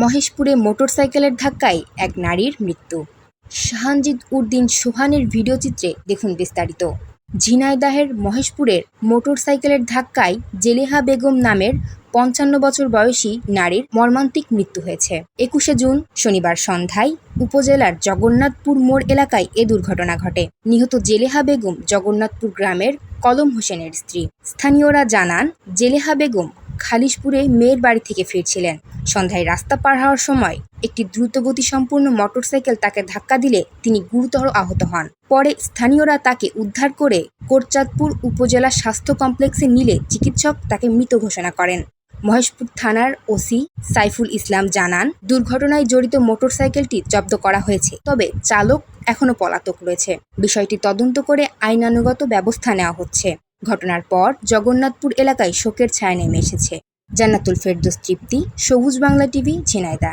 মহেশপুরে মোটরসাইকেলের ধাক্কায় এক নারীর মৃত্যু। শাহানজিদ উদ্দিন সোহানের ভিডিওচিত্রে দেখুন বিস্তারিত। ঝিনাইদাহের মহেশপুরের মোটরসাইকেলের ধাক্কায় জেলেহা বেগম নামের পঞ্চান্ন বছর বয়সী নারীর মর্মান্তিক মৃত্যু হয়েছে। একুশে জুন, শনিবার সন্ধ্যায় উপজেলার জগন্নাথপুর মোড় এলাকায় এ দুর্ঘটনা ঘটে। নিহত জেলেহা বেগম জগন্নাথপুর গ্রামের কলম হোসেনের স্ত্রী। স্থানীয়রা জানান, জেলেহা বেগম খালিশপুরে মেয়ের বাড়ি থেকে ফিরছিলেন। সন্ধ্যায় রাস্তা পার হওয়ার সময় একটি দ্রুতগতি সম্পূর্ণ মোটরসাইকেল তাকে ধাক্কা দিলে তিনি গুরুতর আহত হন। পরে স্থানীয়রা তাকে উদ্ধার করে কোটচাঁদপুর উপজেলা স্বাস্থ্য কমপ্লেক্সে নিলে চিকিৎসক তাকে মৃত ঘোষণা করেন। মহেশপুর থানার ওসি সাইফুল ইসলাম জানান, দুর্ঘটনায় জড়িত মোটরসাইকেলটি জব্দ করা হয়েছে, তবে চালক এখনও পলাতক রয়েছে। বিষয়টি তদন্ত করে আইনানুগত ব্যবস্থা নেওয়া হচ্ছে। ঘটনার পর জগন্নাথপুর এলাকায় শোকের ছায়া নেমে এসেছে। জান্নাতুল ফেরদোস, তৃপ্তি, সবুজ বাংলা টিভি, ঝিনাইদা।